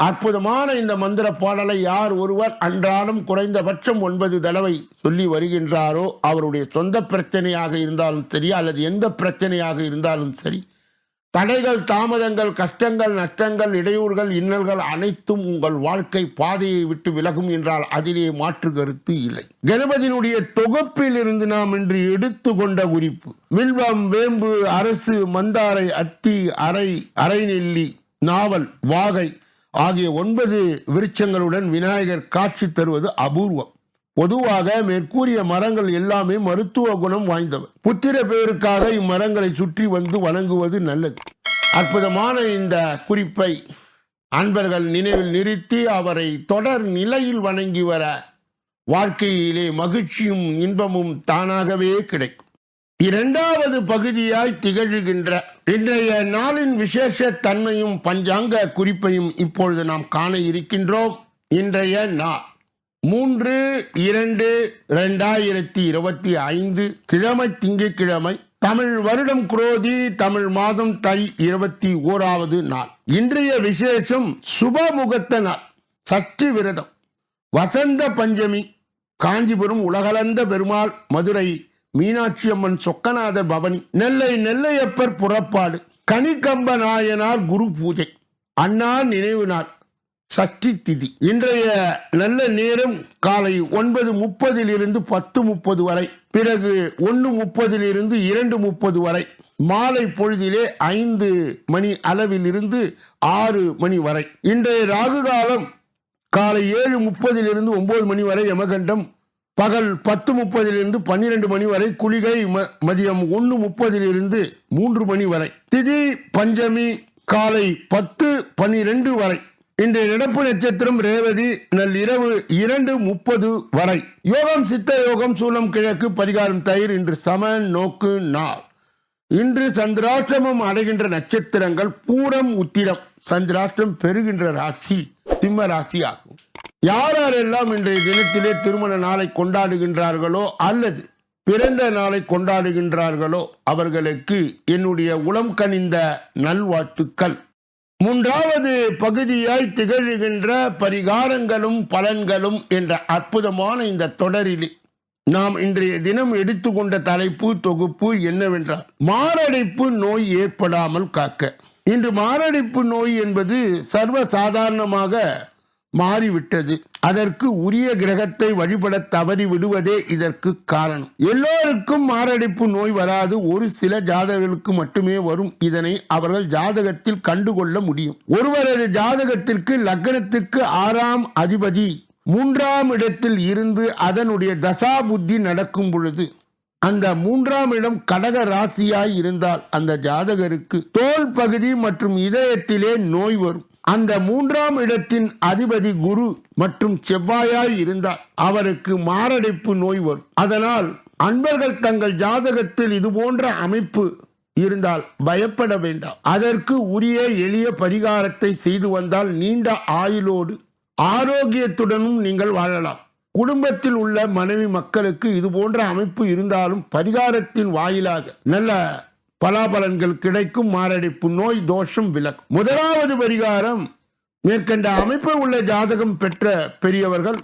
அற்புதமான இந்த மந்திர பாடலை யார் ஒருவர் அன்றாடம் குறைந்தபட்சம் ஒன்பது தடவை சொல்லி வருகின்றாரோ அவருடைய சொந்த பிரச்சனையாக இருந்தாலும் சரி அல்லது எந்த பிரச்சனையாக இருந்தாலும் சரி தடைகள் தாமதங்கள் கஷ்டங்கள் நஷ்டங்கள் இடையூறுகள் இன்னல்கள் அனைத்தும் உங்கள் வாழ்க்கை பாதையை விட்டு விலகும் என்றால் அதிலே மாற்று கருத்து இல்லை. கணபதியினுடைய தொகுப்பில் இருந்து நாம் இன்று எடுத்து கொண்ட குறிப்பு வில்வம் வேம்பு அரசு மந்தாரை அத்தி அரை அரைநெல்லி நாவல் வாகை ஆகிய ஒன்பது விருட்சங்களுடன் விநாயகர் காட்சி தருவது அபூர்வம். பொதுவாக மேற்கூறிய மரங்கள் எல்லாமே மருத்துவ குணம் வாய்ந்தவை. புத்திர பேருக்காக இம்மரங்களை சுற்றி வந்து வணங்குவது நல்லது. அற்புதமான இந்த குறிப்பை அன்பர்கள் நினைவில் நிறுத்தி அவரை தொடர் நிலையில் வணங்கி வர வாழ்க்கையிலே மகிழ்ச்சியும் இன்பமும் தானாகவே கிடைக்கும். இரண்டாவது பகுதியாய் திகழ்கின்ற இன்றைய நாளின் விசேஷ தன்மையும் பஞ்சாங்க குறிப்பையும் இப்பொழுது நாம் காண இருக்கின்றோம். இன்றைய நாள் மூன்று இரண்டு ரெண்டாயிரத்தி இருபத்தி ஐந்து கிழமை திங்கட்கிழமை தமிழ் வருடம் குரோதி தமிழ் மாதம் தை இருபத்தி ஓராவது நாள். இன்றைய விசேஷம் சுபமுகத்த நாள் சஷ்டி விரதம். வசந்த பஞ்சமி காஞ்சிபுரம் உலகளந்த பெருமாள் மதுரை மீனாட்சி அம்மன் சொக்கநாதர் பவனி நெல்லை நெல்லையப்பர் புறப்பாடு கனிக்கம்ப நாயனார் குரு பூஜை அண்ணா நினைவு நாள் சஷ்டி திதி. இன்றைய நல்ல நேரம் காலை ஒன்பது முப்பதிலிருந்து பத்து முப்பது வரை பிறகு ஒன்று முப்பதிலிருந்து இரண்டு முப்பது வரை மாலை பொழுதிலே ஐந்து மணி அளவிலிருந்து ஆறு மணி வரை. இன்றைய ராகு காலம் காலை ஏழு முப்பதிலிருந்து ஒன்பது மணி வரை யமகண்டம் பகல் பத்து முப்பதிலிருந்து பன்னிரண்டு மணி வரை குளிகை ம- மதியம் ஒன்று முப்பதிலிருந்து மூன்று மணி வரை. திதி பஞ்சமி காலை பத்து பன்னிரண்டு வரை. இன்றைய நடப்பு நட்சத்திரம் ரேவதி நள்ளிரவு இரண்டு முப்பது வரை. யோகம் சித்த யோகம் சூலம் கிழக்கு பரிகாரம் தயிர் இன்று சம நோக்கு நாள். இன்று சந்திராஷ்டிரமம் அடைகின்ற நட்சத்திரங்கள் பூரம் உத்திரம். சந்திராஷ்டிரம் பெறுகின்ற ராசி சிம்ம ராசி ஆகும் யாரெல்லாம் இன்றைய தினத்திலே திருமண நாளை கொண்டாடுகின்றார்களோ அல்லது பிறந்த நாளை கொண்டாடுகின்றார்களோ அவர்களுக்கு என்னுடைய உளம் கனிந்த நல்வாழ்த்துக்கள். மூன்றாவது பகுதியாய் திகழ்கின்ற பரிகாரங்களும் பலன்களும் என்ற அற்புதமான இந்த தொடரிலே நாம் இன்றைய தினம் எடுத்துக்கொண்ட தலைப்பு தொகுப்பு என்னவென்றால் மாரடைப்பு நோய் ஏற்படாமல் காக்க. இன்று மாரடைப்பு நோய் என்பது சர்வ சாதாரணமாக மாறிவிட்டது. அதற்கு உரிய கிரகத்தை வழிபட தவறி விடுவதே இதற்கு காரணம். எல்லோருக்கும் மாரடைப்பு நோய் வராது. ஒரு சில ஜாதகர்களுக்கு மட்டுமே வரும். இதனை அவர்கள் ஜாதகத்தில் கண்டுகொள்ள முடியும். ஒருவரது ஜாதகத்திற்கு லக்னத்துக்கு ஆறாம் அதிபதி மூன்றாம் இடத்தில் இருந்து அதனுடைய தசா புத்தி நடக்கும் பொழுது அந்த மூன்றாம் இடம் கடக ராசியாய் இருந்தால் அந்த ஜாதகருக்கு தோல் பகுதி மற்றும் இதயத்திலே நோய் வரும். அந்த மூன்றாம் இடத்தின் அதிபதி குரு மற்றும் செவ்வாயாய் இருந்தார் அவருக்கு மாரடைப்பு நோய் வரும். அதனால் அன்பர்கள் தங்கள் ஜாதகத்தில் இது போன்ற அமைப்பு இருந்தால் பயப்பட வேண்டாம். அதற்கு உரிய எளிய பரிகாரத்தை செய்து வந்தால் நீண்ட ஆயுளோடு ஆரோக்கியத்துடனும் நீங்கள் வாழலாம். குடும்பத்தில் உள்ள மனைவி மக்களுக்கு இது போன்ற அமைப்பு இருந்தாலும் பரிகாரத்தின் வாயிலாக நல்ல பலாபலன்கள் கிடைக்கும் மாரடைப்பு நோய் தோஷம் விலகும் முதலாவது பரிகாரம் மேற்கண்ட அமைப்பு உள்ள ஜாதகம் பெற்ற பெரியவர்கள்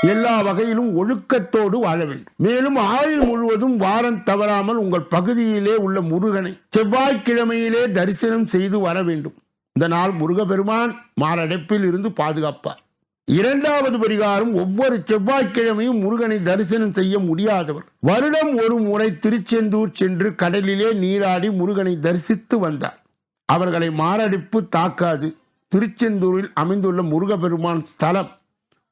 எல்லா வகையிலும் ஒழுக்கத்தோடு வாழ வேண்டும். மேலும் ஆயுள் முழுவதும் வாரம் தவறாமல் உங்கள் பகுதியிலே உள்ள முருகனை செவ்வாய்க்கிழமையிலே தரிசனம் செய்து வர வேண்டும். இந்த நாள் முருகபெருமான் மாரடைப்பில் இருந்து பாதுகாப்பார். இரண்டாவது பரிகாரம் ஒவ்வொரு செவ்வாய்க்கிழமையும் முருகனை தரிசனம் செய்ய முடியாதவர். வருடம் ஒரு முறை திருச்செந்தூர் சென்று கடலிலே நீராடி முருகனை தரிசித்து வந்தார். அவர்களை மாரடைப்பு தாக்காது. திருச்செந்தூரில் அமைந்துள்ள முருகபெருமான் ஸ்தலம்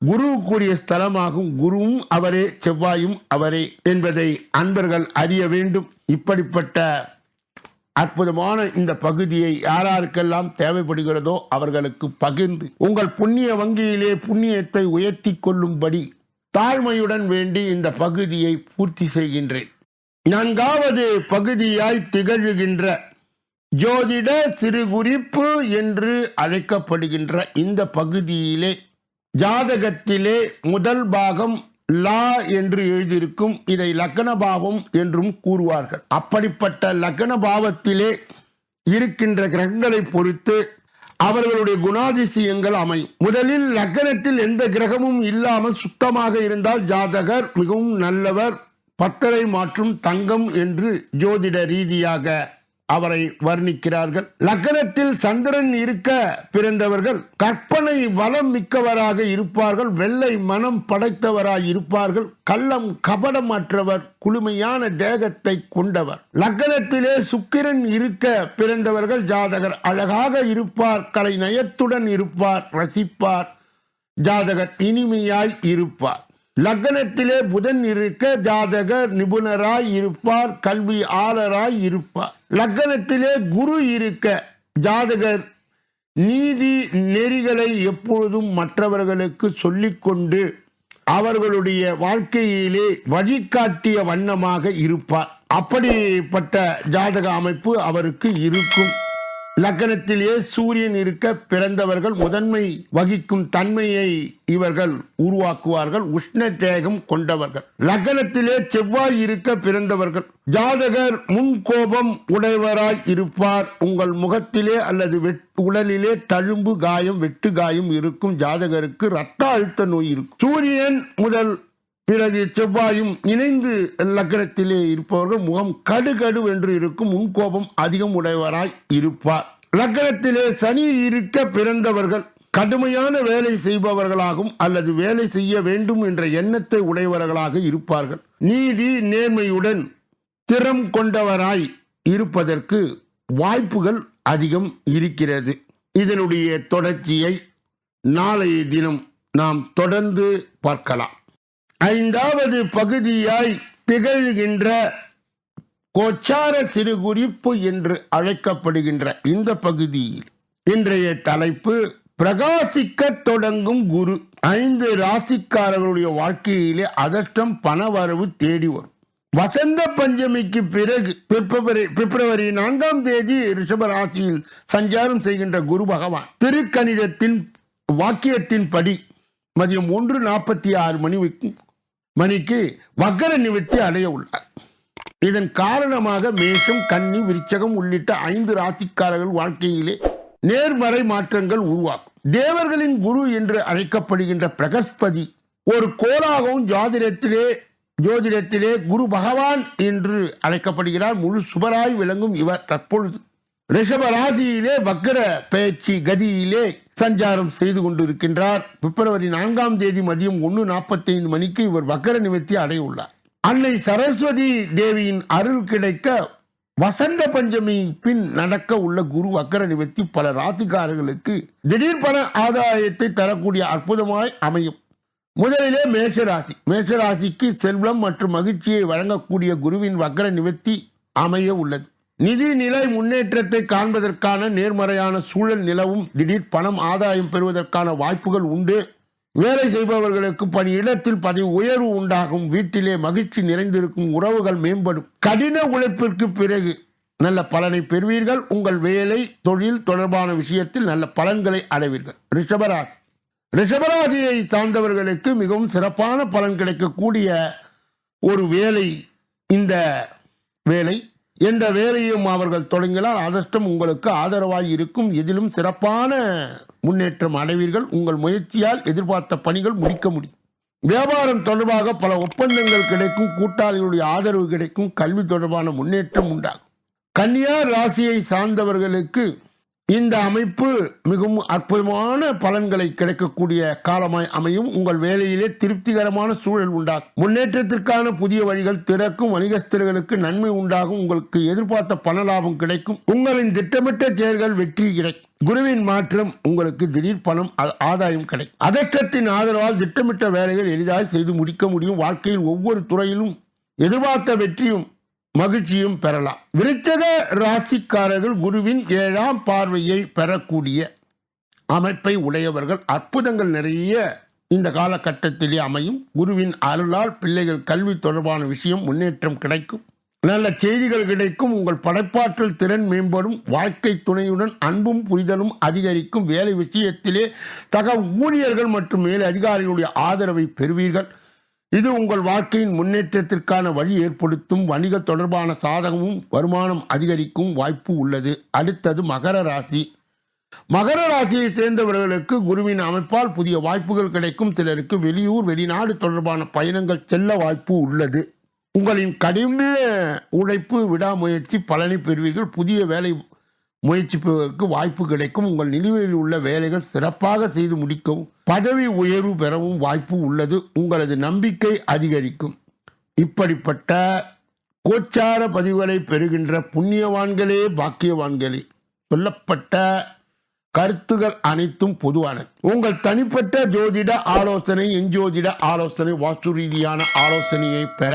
குருவுக்குரிய ஸ்தலமாகும். குருவும் அவரே செவ்வாயும் அவரே என்பதை அன்பர்கள் அறிய வேண்டும். இப்படிப்பட்ட அற்புதமான இந்த பகுதியை யாராருக்கெல்லாம் தேவைப்படுகிறதோ அவர்களுக்கு பகிர்ந்து உங்கள் புண்ணிய வங்கியிலே புண்ணியத்தை உயர்த்தி கொள்ளும்படி தாழ்மையுடன் வேண்டி இந்த பகுதியை பூர்த்தி செய்கின்றேன். நான்காவது பகுதியாய் திகழ்கின்ற ஜோதிட சிறு குறிப்பு என்று அழைக்கப்படுகின்ற இந்த பகுதியிலே ஜாதகத்திலே முதல் பாகம் லா என்று எழுதியிருக்கும் இதை லக்ன பாவம் என்றும் கூறுவார்கள். அப்படிப்பட்ட லக்ன பாவத்திலே இருக்கின்ற கிரகங்களை பொறுத்து அவர்களுடைய குணாதிசயங்கள் அமையும். முதலில் லக்னத்தில் எந்த கிரகமும் இல்லாமல் சுத்தமாக இருந்தால் ஜாதகர் மிகவும் நல்லவர் பத்தரை மாற்றும் தங்கம் என்று ஜோதிட ரீதியாக அவரை வர்ணிக்கிறார்கள். லக்னத்தில் சந்திரன் இருக்க பிறந்தவர்கள் கற்பனை வளம் மிக்கவராக இருப்பார்கள். வெள்ளை மனம் படைத்தவராய் இருப்பார்கள். கள்ளம் கபடமற்றவர் குளுமையான தேகத்தை கொண்டவர். லக்னத்திலே சுக்கிரன் இருக்க பிறந்தவர்கள் ஜாதகர். அழகாக இருப்பார் கலை நயத்துடன் இருப்பார் ரசிப்பார். ஜாதகர் இனிமையாய் இருப்பார். லக்னத்திலே புதன் இருக்க ஜாதகர் நிபுணராய் இருப்பார் கல்வி ஆளராய் இருப்பார். லக்னத்திலே குரு இருக்க ஜாதகர் நீதி நெறிகளை எப்பொழுதும் மற்றவர்களுக்கு சொல்லிக்கொண்டு அவர்களுடைய வாழ்க்கையிலே வழிகாட்டிய வண்ணமாக இருப்பார். அப்படிப்பட்ட ஜாதக அமைப்பு அவருக்கு இருக்கும். லக்கணத்திலே சூரியன் இருக்க பிறந்தவர்கள் முதன்மை வகிக்கும் தன்மையை இவர்கள் உருவாக்குவார்கள் உஷ்ண தேகம் கொண்டவர்கள். லக்கணத்திலே செவ்வாய் இருக்க பிறந்தவர்கள். ஜாதகர் முன் கோபம் உடையவராய் இருப்பார். உங்கள் முகத்திலே அல்லது வெட்- உடலிலே தழும்பு காயம் வெட்டு காயம் இருக்கும். ஜாதகருக்கு ரத்த அழுத்த நோய் இருக்கும். சூரியன் முதல் பிறகு செவ்வாயும் இணைந்து லக்னத்திலே இருப்பவர்கள் முகம் கடுகடு என்று இருக்கும். முன்கோபம் அதிகம் உடையவராய் இருப்பார். லக்னத்திலே சனி இருக்க பிறந்தவர்கள் கடுமையான வேலை செய்பவர்களாகவும் அல்லது வேலை செய்ய வேண்டும் என்ற எண்ணத்தை உடையவர்களாக இருப்பார்கள். நீதி நேர்மையுடன் திறம் கொண்டவராய் இருப்பதற்கு வாய்ப்புகள் அதிகம் இருக்கிறது. இதனுடைய தொடர்ச்சியை நாளைய தினம் நாம் தொடர்ந்து பார்க்கலாம். ஐந்தாவது பகுதியாய் திகழ்கின்ற கோச்சார சிறு குறிப்பு என்று அழைக்கப்படுகின்ற இந்த பகுதியில் இன்றைய தலைப்பு பிரகாசிக்க தொடங்கும் குரு. ஐந்து ராசிக்காரர்களுடைய வாழ்க்கையிலே அதிர்ஷ்டம் பணவரவு தேடி வரும். வசந்த பஞ்சமிக்கு பிறகு பிப்ரவரி பிப்ரவரி நான்காம் தேதி ரிஷப ராசியில் சஞ்சாரம் செய்கின்ற குரு பகவான். திருக்கணிதத்தின் வாக்கியத்தின்படி மதியம் ஒன்று நாற்பத்தி ஆறு மணி மணிக்கு வக்கர நிவர்த்தி அடைய உள்ளார். இதன் காரணமாக மேஷம் கன்னி விருச்சகம் உள்ளிட்ட ஐந்து ராசிக்காரர்கள் வாழ்க்கையிலே நேர்மறை மாற்றங்கள் உருவாகும். தேவர்களின் குரு என்று அழைக்கப்படுகின்ற பிரகஸ்பதி ஒரு கோலாகவும் ஜோதிடத்திலே ஜோதிடத்திலே குரு பகவான் என்று அழைக்கப்படுகிறார். முழு சுபராய் விளங்கும் இவர் தற்பொழுது. ரிஷப ராசியிலே வக்கர பயிற்சி கதியிலே சஞ்சாரம் செய்து கொண்டிருக்கின்றார். பிப்ரவரி நான்காம் தேதி மதியம் ஒன்று நாற்பத்தி ஐந்து மணிக்கு இவர் வக்கர நிவர்த்தி அடைய உள்ளார். அன்னை சரஸ்வதி தேவியின் அருள் கிடைக்க வசந்த பஞ்சமி பின் நடக்க உள்ள குரு வக்கர நிவர்த்தி பல ராசிக்காரர்களுக்கு திடீர் பண ஆதாயத்தை தரக்கூடிய அற்புதமாய் அமையும். முதலிலே மேஷராசி. மேஷராசிக்கு செல்வம் மற்றும் மகிழ்ச்சியை வழங்கக்கூடிய குருவின் வக்கர நிவர்த்தி அமைய உள்ளது. நிதி நிலை முன்னேற்றத்தை காண்பதற்கான நேர்மறையான சூழல் நிலவும் திடீர் பணம் ஆதாயம் பெறுவதற்கான வாய்ப்புகள் உண்டு. வேலை செய்பவர்களுக்கு பணியிடத்தில் பதவி உயர்வு உண்டாகும் வீட்டிலே மகிழ்ச்சி நிறைந்திருக்கும் உறவுகள் மேம்படும். கடின உழைப்பிற்கு பிறகு நல்ல பலனை பெறுவீர்கள். உங்கள் வேலை தொழில் தொடர்பான விஷயத்தில் நல்ல பலன்களை அடைவீர்கள். ரிஷபராசி. ரிஷபராசியை சார்ந்தவர்களுக்கு மிகவும் சிறப்பான பலன் கிடைக்கக்கூடிய ஒரு வேலை இந்த வேலை என்ற வேலையும் அவர்கள் தொடங்கினால் அதிர்ஷ்டம் உங்களுக்கு ஆதரவாய் இருக்கும். எதிலும் சிறப்பான முன்னேற்றம் அடைவீர்கள். உங்கள் முயற்சியால் எதிர்பார்த்த பணிகள் முடிக்க முடியும். வியாபாரம் தொடர்பாக பல ஒப்பந்தங்கள் கிடைக்கும். கூட்டாளிகளுடைய ஆதரவு கிடைக்கும். கல்வி தொடர்பான முன்னேற்றம் உண்டாகும். கன்னியா ராசியை சார்ந்தவர்களுக்கு இந்த அமைப்பு மிகவும் அற்புதமான பலன்களை கிடைக்கக்கூடிய காலமாய் அமையும். உங்கள் வேலையிலே திருப்திகரமான சூழல் உண்டாகும் முன்னேற்றத்திற்கான புதிய வழிகள் திறக்கும் வணிகஸ்தர்களுக்கு நன்மை உண்டாகும் உங்களுக்கு எதிர்பார்த்த பண லாபம் கிடைக்கும் உங்களின் திட்டமிட்ட செயல்கள் வெற்றி கிடைக்கும். குருவின் மாற்றம் உங்களுக்கு திடீர் பணம் ஆதாயம் கிடைக்கும். அதற்றத்தின் ஆதரவால் திட்டமிட்ட வேலைகள் எளிதாக செய்து முடிக்க முடியும். வாழ்க்கையில் ஒவ்வொரு துறையிலும் எதிர்பார்த்த வெற்றியும் மகிழ்ச்சியும் பெறலாம். விருச்சக ராசிக்காரர்கள் குருவின் ஏழாம் பார்வையை பெறக்கூடிய அமைப்பை உடையவர்கள். அற்புதங்கள் நிறைய இந்த காலகட்டத்திலே அமையும். குருவின் அருளால் பிள்ளைகள் கல்வி தொடர்பான விஷயம் முன்னேற்றம் கிடைக்கும். நல்ல செய்திகள் கிடைக்கும். உங்கள் படைப்பாற்றல் திறன் மேம்படும். வாழ்க்கை துணையுடன் அன்பும் புரிதலும் அதிகரிக்கும். வேலை விஷயத்திலே தக ஊழியர்கள் மற்றும் மேல் அதிகாரிகளுடைய ஆதரவை பெறுவீர்கள். இது உங்கள் வாழ்க்கையின் முன்னேற்றத்திற்கான வழி ஏற்படுத்தும் வணிக தொடர்பான சாதகமும் வருமானம் அதிகரிக்கும் வாய்ப்பு உள்ளது. அடுத்தது மகர ராசி. மகர ராசியை சேர்ந்தவர்களுக்கு குருவின் அமைப்பால் புதிய வாய்ப்புகள் கிடைக்கும். சிலருக்கு வெளியூர் வெளிநாடு தொடர்பான பயணங்கள் செல்ல வாய்ப்பு உள்ளது. உங்களின் கடின உழைப்பு விடாமுயற்சி பலனை பெறுவீர்கள். புதிய வேலை முயற்சிப்பதற்கு வாய்ப்பு கிடைக்கும். உங்கள் நிலுவையில் உள்ள வேலைகள் சிறப்பாக செய்து முடிக்கவும் பதவி உயர்வு பெறவும் வாய்ப்பு உள்ளது. உங்களது நம்பிக்கை அதிகரிக்கும். இப்படிப்பட்ட கோச்சார பதிவுகளை பெறுகின்ற புண்ணியவான்களே பாக்கியவான்களே சொல்லப்பட்ட கருத்துகள் அனைத்தும் பொதுவான உங்கள் தனிப்பட்ட ஜோதிட ஆலோசனை எஞ்சோதிட ஆலோசனை வாஸ்து ரீதியான ஆலோசனையை பெற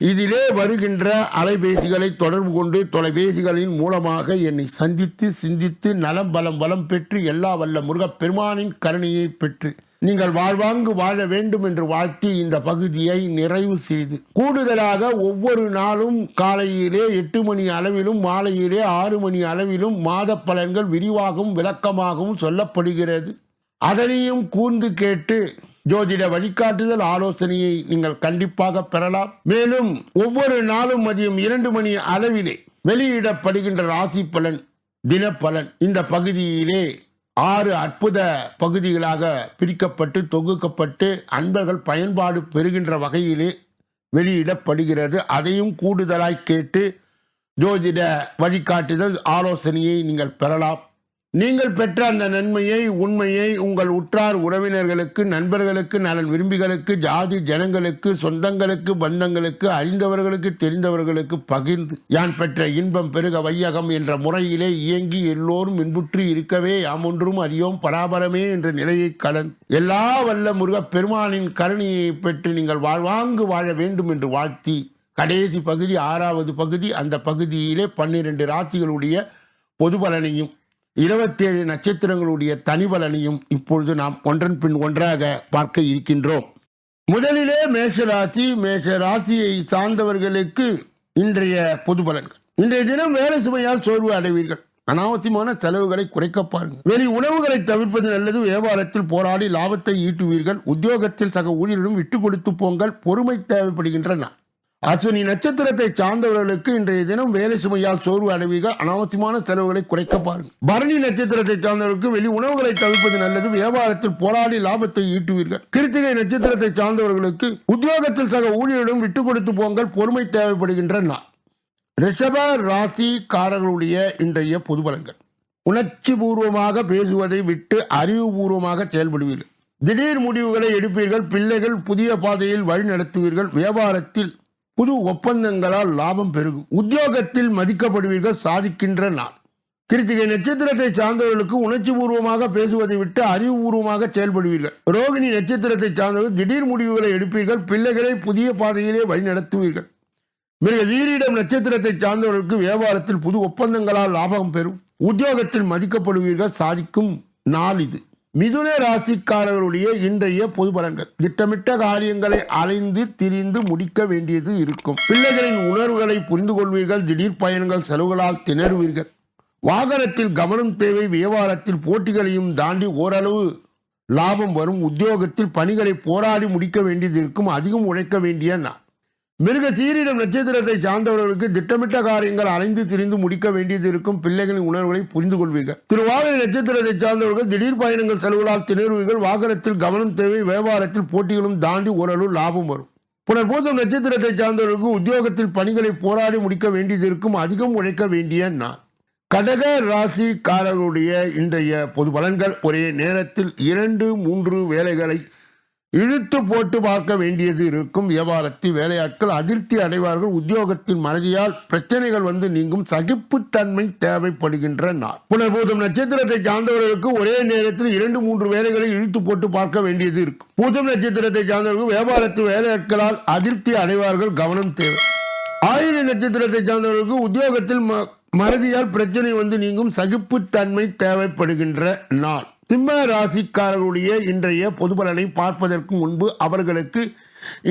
இதிலே வருகின்ற அலைபேசிகளை தொடர்பு கொண்டு தொலைபேசிகளின் மூலமாக என்னை சந்தித்து சிந்தித்து நலம் பலம் வளம் பெற்று எல்லா வல்ல முருகப் பெருமானின் கருணையை பெற்று நீங்கள் வாழ்வாங்கு வாழ வேண்டும் என்று வாழ்த்தி இந்த பகுதியை நிறைவு செய்து கூடுதலாக ஒவ்வொரு நாளும் காலையிலே எட்டு மணி அளவிலும் மாலையிலே ஆறு மணி அளவிலும் மாத பலன்கள் விரிவாகவும் விளக்கமாகவும் சொல்லப்படுகிறது. அதனையும் கூர்ந்து கேட்டு ஜோதிட வழிகாட்டுதல் ஆலோசனையை நீங்கள் கண்டிப்பாக பெறலாம். மேலும் ஒவ்வொரு நாளும் மதியம் இரண்டு மணி அளவிலே வெளியிடப்படுகின்ற ராசி பலன் தினப்பலன் இந்த பகுதியிலே ஆறு அற்புத பகுதிகளாக பிரிக்கப்பட்டு தொகுக்கப்பட்டு அன்பர்கள் பயன்பாடு பெறுகின்ற வகையிலே வெளியிடப்படுகிறது. அதையும் கூடுதலாய் கேட்டு ஜோதிட வழிகாட்டுதல் ஆலோசனையை நீங்கள் பெறலாம். நீங்கள் பெற்ற அந்த நன்மையை உண்மையை உங்கள் உற்றார் உறவினர்களுக்கு நண்பர்களுக்கு நலன் விரும்பிகளுக்கு ஜாதி ஜனங்களுக்கு சொந்தங்களுக்கு பந்தங்களுக்கு அறிந்தவர்களுக்கு தெரிந்தவர்களுக்கு பகிர்ந்து யான் பெற்ற இன்பம் பெருக வையகம் என்ற முறையிலே இயங்கி எல்லோரும் இன்புற்று இருக்கவே யாம் ஒன்றும் அறியோம் பராபரமே என்ற நிலையை கலந்து எல்லா வல்ல முருகப் பெருமானின் கருணையை பெற்று நீங்கள் வாழ்வாங்கு வாழ வேண்டும் என்று வாழ்த்தி கடைசி பகுதி ஆறாவது பகுதி அந்த பகுதியிலே பன்னிரண்டு ராசிகளுடைய பொது பலனையும் இருபத்தேழு நட்சத்திரங்களுடைய தனிபலனையும் இப்பொழுது நாம் ஒன்றன் பின் ஒன்றாக பார்க்க இருக்கின்றோம். முதலிலே மேஷராசி மேஷ ராசியை சார்ந்தவர்களுக்கு இன்றைய பொது பலன்கள் இன்றைய தினம் வேலை சுமையால் சோர்வு அடைவீர்கள். அனாவசியமான செலவுகளை குறைக்க பாருங்கள். வெளி உணவுகளை தவிர்ப்பது நல்லது. வியாபாரத்தில் போராடி லாபத்தை ஈட்டுவீர்கள். உத்தியோகத்தில் சக ஊழியரிடம் விட்டு கொடுத்து போங்கள். பொறுமை தேவைப்படுகின்றன. அஸ்வினி நட்சத்திரத்தை சார்ந்தவர்களுக்கு இன்றைய தினம் வேலை சுமையால் சோர்வு அடைவீர்கள். அனாவசியமான செலவுகளை குறைக்க பாருங்கள். பரணி நட்சத்திரத்தை சார்ந்தவர்களுக்கு வெளி உணவுகளை தவிர்ப்பது நல்லது. வியாபாரத்தில் போராடி லாபத்தை ஈட்டுவீர்கள். கிருத்திகை நட்சத்திரத்தை சார்ந்தவர்களுக்கு உத்தியோகத்தில் சக ஊழியரிடம் விட்டு கொடுத்து போங்கள். பொறுமை தேவைப்படுகின்ற நாள். ரிஷப ராசிக்காரர்களுடைய இன்றைய பொது பலன்கள். உணர்ச்சி பூர்வமாக பேசுவதை விட்டு அறிவுபூர்வமாக செயல்படுவீர்கள். திடீர் முடிவுகளை எடுப்பீர்கள். பிள்ளைகள் புதிய பாதையில் வழி நடத்துவீர்கள். வியாபாரத்தில் புது ஒப்பந்தங்களால் லாபம் பெருகும். உத்தியோகத்தில் மதிக்கப்படுவீர்கள் சாதிக்கின்ற நாள். கிருத்திகை நட்சத்திரத்தை சார்ந்தவர்களுக்கு உணர்ச்சி பூர்வமாக பேசுவதை விட்டு அறிவுபூர்வமாக செயல்படுவீர்கள். ரோகிணி நட்சத்திரத்தை சார்ந்தவர்கள் திடீர் முடிவுகளை எடுப்பீர்கள். பிள்ளைகளை புதிய பாதையிலே வழிநடத்துவீர்கள். மிக வீரிடம் நட்சத்திரத்தை சார்ந்தவர்களுக்கு வியாபாரத்தில் புது ஒப்பந்தங்களால் லாபம் பெறும். உத்தியோகத்தில் மதிக்கப்படுவீர்கள். சாதிக்கும் நாள் இது. மிதுன ராசிக்காரர்களுடைய இன்றைய பொது பலன்கள். திட்டமிட்ட காரியங்களை அலைந்து திரிந்து முடிக்க வேண்டியது இருக்கும். பிள்ளைகளின் உணர்வுகளை புரிந்து கொள்வீர்கள். திடீர் பயணங்கள் செலவுகளால் திணறுவீர்கள். வாகனத்தில் கவனம் தேவை. வியாபாரத்தில் போட்டிகளையும் தாண்டி ஓரளவு லாபம் வரும். உத்தியோகத்தில் பணிகளை போராடி முடிக்க வேண்டியது இருக்கும். அதிகம் உழைக்க வேண்டிய நான் மிருக சீரிடம் நட்சத்திரத்தை சார்ந்தவர்களுக்கு திட்டமிட்ட காரியங்கள் அலைந்து திரிந்து முடிக்க வேண்டியது இருக்கும் பிள்ளைகளின் உணர்வுகளை புரிந்து கொள்வீர்கள். திருவாதிரை நட்சத்திரத்தை சார்ந்தவர்கள் திடீர் பயணங்கள் செலவுகளால் திணறுவீர்கள். வாகனத்தில் கவனம் தேவை வியாபாரத்தில் போட்டிகளும் தாண்டி ஓரளவு லாபம் வரும். புனர்பூசம் நட்சத்திரத்தை சார்ந்தவர்களுக்கு உத்தியோகத்தில் பணிகளை போராடி முடிக்க வேண்டியது இருக்கும் அதிகம் உழைக்க வேண்டிய நாள். கடக ராசிக்காரர்களுடைய இன்றைய பொது பலன்கள். ஒரே நேரத்தில் இரண்டு மூன்று வேலைகளை இழுத்து போட்டு பார்க்க வேண்டியது இருக்கும் வியாபாரத்தில் வேலையாட்கள் அதிருப்தி அடைவார்கள். உத்தியோகத்தின் மறதியால் பிரச்சனைகள் வந்து நீங்கும் சகிப்புத்தன்மை தேவைப்படுகின்ற நாள். புனர்பூதம் நட்சத்திரத்தை சார்ந்தவர்களுக்கு ஒரே நேரத்தில் இரண்டு மூன்று வேலைகளை இழுத்து போட்டு பார்க்க வேண்டியது இருக்கும். பூதம் நட்சத்திரத்தை சார்ந்தவர்கள் வியாபாரத்தில் வேலையாட்களால் அதிருப்தி அடைவார்கள். கவனம் தேவை. ஆயுத நட்சத்திரத்தை சார்ந்தவர்களுக்கு உத்தியோகத்தில் ம- மறதியால் பிரச்சனை வந்து நீங்கும் சகிப்புத்தன்மை தேவைப்படுகின்ற நாள். சிம்ம ராசிக்காரர்களுடைய இன்றைய பொதுபலனை பார்ப்பதற்கு முன்பு அவர்களுக்கு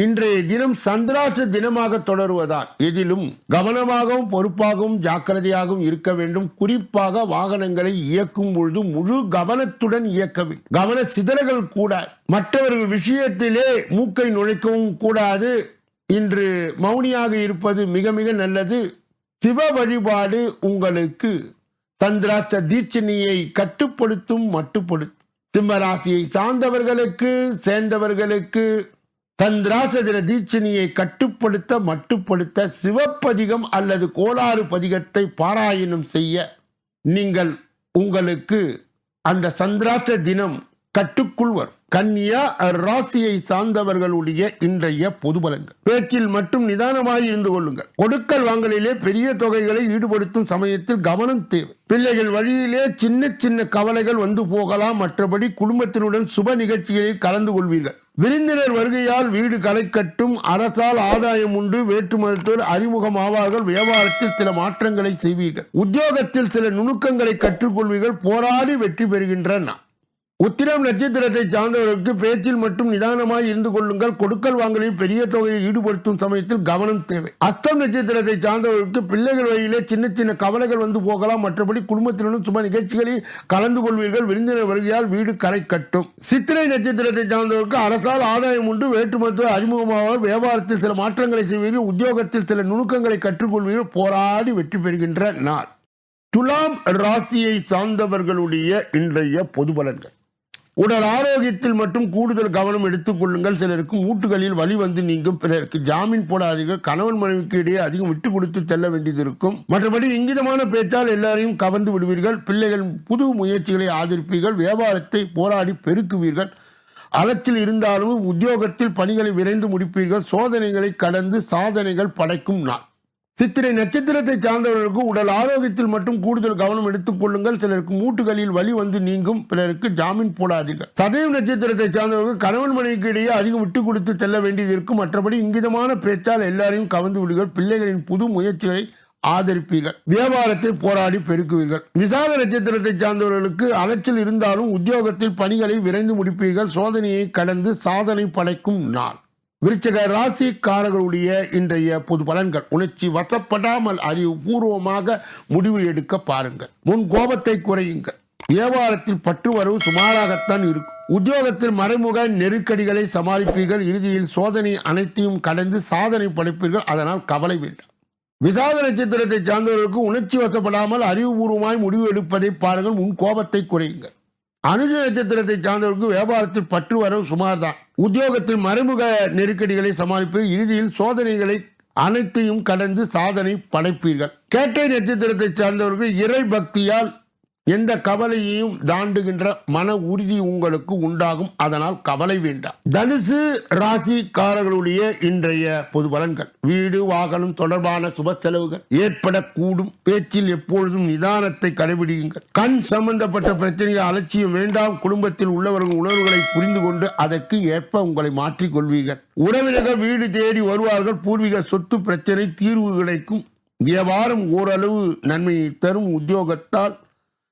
இன்றைய தினம் சந்திராச தினமாக தொடருவதால் எதிலும் கவனமாகவும் பொறுப்பாகவும் ஜாக்கிரதையாகவும் இருக்க வேண்டும். குறிப்பாக வாகனங்களை இயக்கும் பொழுது முழு கவனத்துடன் இயக்க வேண்டும். கவன சிதறல்கள் கூட மற்றவர்கள் விஷயத்திலே மூக்கை நுழைக்கவும் கூடாது. இன்று மௌனியாக இருப்பது மிக மிக நல்லது. சிவ வழிபாடு உங்களுக்கு தந்திராத்த தீட்சணியை கட்டுப்படுத்தும் மட்டுப்படுத்தும் சிம்மராசியை சார்ந்தவர்களுக்கு சேர்ந்தவர்களுக்கு சந்திராஷ்ட தின தீட்சணியை கட்டுப்படுத்த மட்டுப்படுத்த சிவப்பதிகம் அல்லது கோளாறு பதிகத்தை பாராயணம் செய்ய நீங்கள் உங்களுக்கு அந்த சந்திராஷ்ட தினம் கட்டுக்குள் வரும். கன்னியா ராசியை சார்ந்தவர்களுடைய இன்றைய பொது பலன்கள் பேச்சில் மட்டும் நிதானமாக இருந்து கொள்ளுங்கள். கொடுக்கல் வாங்கலிலே பெரிய தொகைகளை ஈடுபடுத்தும் சமயத்தில் கவனம் தேவை. பிள்ளைகள் வழியிலே சின்ன சின்ன கவலைகள் வந்து போகலாம். மற்றபடி குடும்பத்தினுடன் சுப நிகழ்ச்சிகளில் கலந்து கொள்வீர்கள். விருந்தினர் வருகையால் வீடு களை கட்டும் அரசால் ஆதாயம் உண்டு. வேற்றுமதத்தோர் அறிமுகம் ஆவார்கள். வியாபாரத்தில் சில மாற்றங்களை செய்வீர்கள். உத்தியோகத்தில் சில நுணுக்கங்களை கற்றுக்கொள்வீர்கள். போராடி வெற்றி பெறுகின்றன உத்திரம் நட்சத்திரத்தை சார்ந்தவர்களுக்கு பேச்சில் மட்டும் நிதானமாய் இருந்து கொள்ளுங்கள். கொடுக்கல் வாங்கலில் பெரிய தொகையை ஈடுபடுத்தும் சமயத்தில் கவனம் தேவை. அஸ்தம் நட்சத்திரத்தை சார்ந்தவர்களுக்கு பிள்ளைகள் வழியிலே சின்ன சின்ன கவலைகள் வந்து போகலாம். மற்றபடி குடும்பத்தினரும் சும்மா நிகழ்ச்சிகளில் கலந்து கொள்வீர்கள். விருந்தினர் வருகையால் வீடு கரை கட்டும். சித்திரை நட்சத்திரத்தை சார்ந்தவர்களுக்கு அரசால் ஆதாயம் உண்டு. வேற்றுமத்துவ அறிமுகமாக வியாபாரத்தில் சில மாற்றங்களை செய்வீர்கள். உத்தியோகத்தில் சில நுணுக்கங்களை கற்றுக்கொள்வீர்கள். போராடி வெற்றி பெறுகின்ற நாள். துலாம் ராசியை சார்ந்தவர்களுடைய இன்றைய பொது பலன்கள். உடல் ஆரோக்கியத்தில் மட்டும் கூடுதல் கவனம் எடுத்துக் கொள்ளுங்கள். சிலருக்கு மூட்டுகளில் வலி வந்து நீங்கும். பிறருக்கு ஜாமீன் போடாதீர்கள். கணவன் மனைவிக்கு இடையே அதிகம் விட்டு கொடுத்து செல்ல வேண்டியது இருக்கும். மற்றபடி இங்கிதமான பேச்சால் எல்லாரையும் கவர்ந்து விடுவீர்கள். பிள்ளைகள் புது முயற்சிகளை ஆதரிப்பீர்கள். வியாபாரத்தை போராடி பெருக்குவீர்கள். அலத்தில் இருந்தாலும் உத்தியோகத்தில் பணிகளை விரைந்து முடிப்பீர்கள். சோதனைகளை கடந்து சாதனைகள் படைக்கும் நாள். சித்திரை நட்சத்திரத்தை சார்ந்தவர்களுக்கு உடல் ஆரோக்கியத்தில் மட்டும் கூடுதல் கவனம் எடுத்துக் கொள்ளுங்கள். சிலருக்கு மூட்டுகளில் வலி வந்து நீங்கும் பிறருக்கு ஜாமீன் போடாதீர்கள். சதயம் நட்சத்திரத்தை சார்ந்தவர்கள் கணவன் மனைவிக்கு இடையே அதிகம் விட்டு கொடுத்து செல்ல வேண்டியது இருக்கும். மற்றபடி இங்கிதமான பேச்சால் எல்லாரையும் கவர்ந்து விடுங்கள். பிள்ளைகளின் புது முயற்சிகளை ஆதரிப்பீர்கள். வியாபாரத்தை போராடி பெருக்குவீர்கள். விசாக நட்சத்திரத்தை சார்ந்தவர்களுக்கு அலைச்சல் இருந்தாலும் உத்தியோகத்தில் பணிகளை விரைந்து முடிப்பீர்கள். சோதனையை கடந்து சாதனை படைக்கும் நாள். விருச்சக ராசிக்காரர்களுடைய இன்றைய பொது பலன்கள். உணர்ச்சி வசப்படாமல் அறிவுபூர்வமாக முடிவு எடுக்க பாருங்கள். முன் கோபத்தை குறையுங்கள். வியாபாரத்தில் பற்று வரவு சுமாராகத்தான் இருக்கும். உத்தியோகத்தில் மறைமுக நெருக்கடிகளை சமாளிப்பீர்கள். இறுதியில் சோதனை அனைத்தையும் கடந்து சாதனை படைப்பீர்கள். அதனால் கவலை வேண்டாம். விசாக நட்சத்திரத்தை சார்ந்தவர்களுக்கு உணர்ச்சி வசப்படாமல் அறிவுபூர்வமாய் முடிவு எடுப்பதை பாருங்கள். முன் கோபத்தை குறையுங்கள். அனுஜ நட்சத்திரத்தை சார்ந்தவருக்கு வியாபாரத்தில் பற்று வரவு சுமார் தான் உத்தியோகத்தில் மறைமுக நெருக்கடிகளை சமாளிப்பு இறுதியில் சோதனைகளை அனைத்தையும் கடந்து சாதனை படைப்பீர்கள். கேட்டை நட்சத்திரத்தை சார்ந்தவர்கள் இறை பக்தியால் எந்த கவலையையும் தாண்டுகின்ற மன உறுதி உங்களுக்கு உண்டாகும். அதனால் கவலை வேண்டாம். தனுசு ராசிக்காரர்களுடைய இன்றைய பொது பலன்கள். வீடு வாகனம் தொடர்பான சுப செலவுகள் ஏற்படக்கூடும். பேச்சில் எப்பொழுதும் நிதானத்தை கடைபிடியுங்கள். கண் சம்பந்தப்பட்ட பிரச்சனைகள் அலட்சியம் வேண்டாம். குடும்பத்தில் உள்ளவர்கள் உணர்வுகளை புரிந்து கொண்டு அதற்கு ஏற்ப உங்களை மாற்றிக் கொள்வீர்கள். உறவினர்கள் வீடு தேடி வருவார்கள். பூர்வீக சொத்து பிரச்சனை தீர்வு கிடைக்கும் வியாபாரம் ஓரளவு நன்மையை தரும். உத்தியோகத்தால்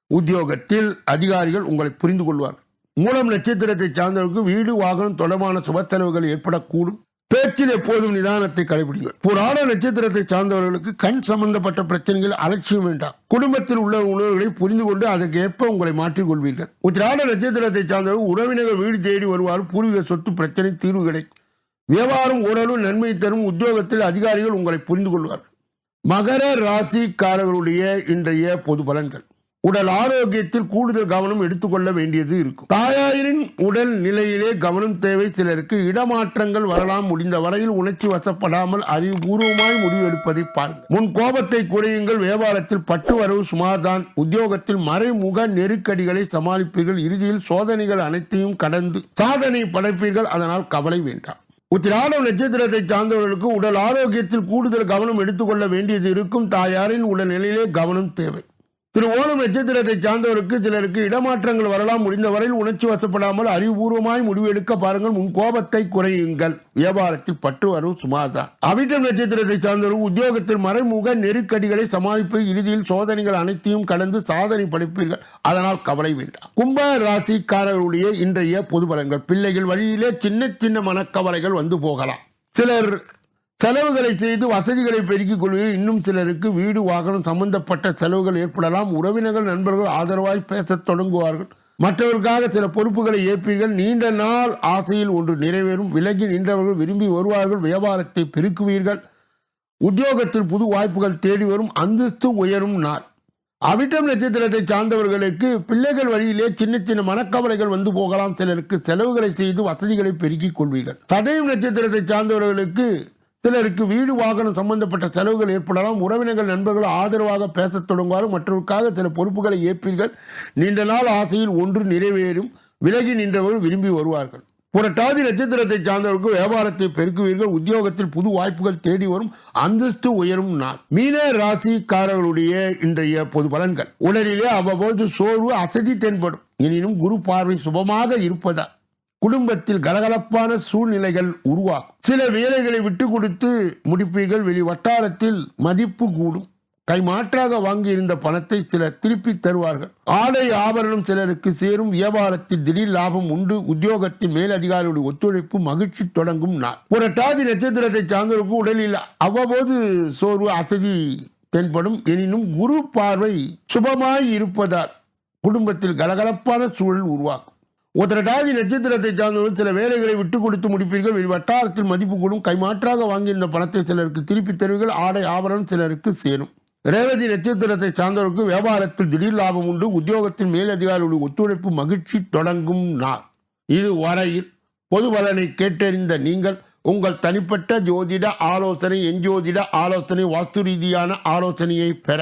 உத்தியோகத்தில் அதிகாரிகள் உங்களை புரிந்து கொள்வார்கள். மூலம் நட்சத்திரத்தை சார்ந்தவர்களுக்கு வீடு வாகனம் தொடர்பான சுப செலவுகள் ஏற்படக்கூடும். பேச்சில் எப்போதும் நிதானத்தை கடைபிடிங்கள். புராண நட்சத்திரத்தை சார்ந்தவர்களுக்கு கண் சம்பந்தப்பட்ட பிரச்சனைகள் அலட்சியம் வேண்டாம். குடும்பத்தில் உள்ள உணர்வுகளை புரிந்து கொண்டு அதற்கு ஏற்ப உங்களை மாற்றிக் கொள்வீர்கள். உத்திராட நட்சத்திரத்தை சார்ந்தவர்கள் உறவினர்கள் வீடு தேடி வருவார் பூர்வீக சொத்து பிரச்சனை தீர்வு கிடைக்கும். வியாபாரம் ஓரளவு நன்மை தரும் உத்தியோகத்தில் அதிகாரிகள் உங்களை புரிந்து கொள்வார்கள். மகர ராசிக்காரர்களுடைய இன்றைய பொது பலன்கள். உடல் ஆரோக்கியத்தில் கூடுதல் கவனம் எடுத்துக்கொள்ள வேண்டியது இருக்கும். தாயாரின் உடல் நிலையிலே கவனம் தேவை. சிலருக்கு இடமாற்றங்கள் வரலாம். முடிந்த வரையில் உணர்ச்சி வசப்படாமல் அறிவுபூர்வமாய் முடிவு எடுப்பதை பாருங்கள். முன் கோபத்தை குறையுங்கள். வியாபாரத்தில் பட்டு வரவு சுமார்தான். உத்தியோகத்தில் மறைமுக நெருக்கடிகளை சமாளிப்பீர்கள். இறுதியில் சோதனைகள் அனைத்தையும் கடந்து சாதனை படைப்பீர்கள். அதனால் கவலை வேண்டாம். உத்திராடம் நட்சத்திரத்தை சார்ந்தவர்களுக்கு உடல் ஆரோக்கியத்தில் கூடுதல் கவனம் எடுத்துக்கொள்ள வேண்டியது இருக்கும். தாயாரின் உடல் நிலையிலே கவனம் தேவை. திரு ஓணம் நட்சத்திரத்தை சார்ந்தவருக்கு சிலருக்கு இடமாற்றங்கள் வரலாம். முடிந்தவரையில் உணர்ச்சி வசப்படாமல் அறிவுபூர்வமாய் முடிவெடுக்க பாருங்கள். உன் கோபத்தை குறையுங்கள். வியாபாரத்தில் பட்டு வரும் சுமாதா. அவிட்டம் நட்சத்திரத்தை சார்ந்தவர்கள் உத்தியோகத்தில் மறைமுக நெருக்கடிகளை சமாளிப்பு இறுதியில் சோதனைகள் அனைத்தையும் கடந்து சாதனை படைப்பீர்கள். அதனால் கவலை வேண்டாம். கும்ப ராசிக்காரர்களுடைய இன்றைய பொது பலன்கள். பிள்ளைகள் வழியிலே சின்ன சின்ன மனக்கவலைகள் வந்து போகலாம். சிலர் செலவுகளை செய்து வசதிகளை பெருக்கிக் கொள்வதில் இன்னும் சிலருக்கு வீடு வாகனம் சம்பந்தப்பட்ட செலவுகள் ஏற்படலாம். உறவினர்கள் நண்பர்கள் ஆதரவாய் பேசத் தொடங்குவார்கள். மற்றவர்களுக்காக சில பொறுப்புகளை ஏற்பீர்கள். நீண்ட நாள் ஆசையில் ஒன்று நிறைவேறும். விலகி நின்றவர்கள் விரும்பி வருவார்கள். வியாபாரத்தை பெருக்குவீர்கள். உத்தியோகத்தில் புது வாய்ப்புகள் தேடி வரும். அந்தஸ்து உயரும் நாள். அவிட்டம் நட்சத்திரத்தை சார்ந்தவர்களுக்கு பிள்ளைகள் வழியிலே சின்ன சின்ன மனக்கவலைகள் வந்து போகலாம். சிலருக்கு செலவுகளை செய்து வசதிகளை பெருக்கிக் கொள்வீர்கள். சதயம் நட்சத்திரத்தை சார்ந்தவர்களுக்கு சிலருக்கு வீடு வாகனம் சம்பந்தப்பட்ட செலவுகள் ஏற்படலாம். உறவினர்கள் நண்பர்கள் ஆதரவாக பேசத் தொடங்குவார்கள். மற்றவருக்காக சில பொறுப்புகளை ஏற்பீர்கள். நீண்ட நாள் ஆசையில் ஒன்று நிறைவேறும். விலகி நின்றவர்கள் விரும்பி வருவார்கள். புரட்டாதி நட்சத்திரத்தை சார்ந்தவர்களுக்கு வியாபாரத்தை பெருக்குவீர்கள். உத்தியோகத்தில் புது வாய்ப்புகள் தேடி வரும். அந்தஸ்து உயரும் நாள். மீன ராசிக்காரர்களுடைய இன்றைய பொது பலன்கள். உடலிலே அவ்வப்போது சோர்வு அசதி தென்படும். எனினும் குரு பார்வை சுபமாக இருப்பதா குடும்பத்தில் கலகலப்பான சூழ்நிலைகள் உருவாகும். சில வேலைகளை விட்டு கொடுத்து முடிப்பீர்கள். வெளி வட்டாரத்தில் மதிப்பு கூடும். கைமாற்றாக வாங்கியிருந்த பணத்தை சிலர் திருப்பி தருவார்கள். ஆடை ஆபரணம் சிலருக்கு சேரும். வியாபாரத்தில் திடீர் லாபம் உண்டு. உத்தியோகத்தில் மேலதிகாரிகளுடைய ஒத்துழைப்பு மகிழ்ச்சி தொடங்கும் நாள். புரட்டாதி நட்சத்திரத்தை சார்ந்தவருக்கு உடலில் அவ்வப்போது சோர்வு அசதி தென்படும். எனினும் குரு பார்வை சுபமாய் இருப்பதால் குடும்பத்தில் கலகலப்பான சூழல் உருவாகும். உத்திரட்டாதி நட்சத்திரத்தை சார்ந்தவர்கள் சில வேலைகளை விட்டு கொடுத்து முடிப்பீர்கள். வட்டாரத்தில் மதிப்பு கூடும் கைமாற்றாக வாங்கியிருந்த பணத்தை சிலருக்கு திருப்பி தருவீர்கள். ஆடை ஆபரணம் சிலருக்கு சேரும். ரேவதி நட்சத்திரத்தை சார்ந்தவருக்கு வியாபாரத்தில் திடீர் லாபம் உண்டு. உத்தியோகத்தில் மேலதிகாரிகளுடைய ஒத்துழைப்பு மகிழ்ச்சி தொடங்கும் நாள். இது வரையில் பொது பலனை கேட்டறிந்த நீங்கள் உங்கள் தனிப்பட்ட ஜோதிட ஆலோசனை எஞ்சோதிட ஆலோசனை வாஸ்து ரீதியான ஆலோசனையை பெற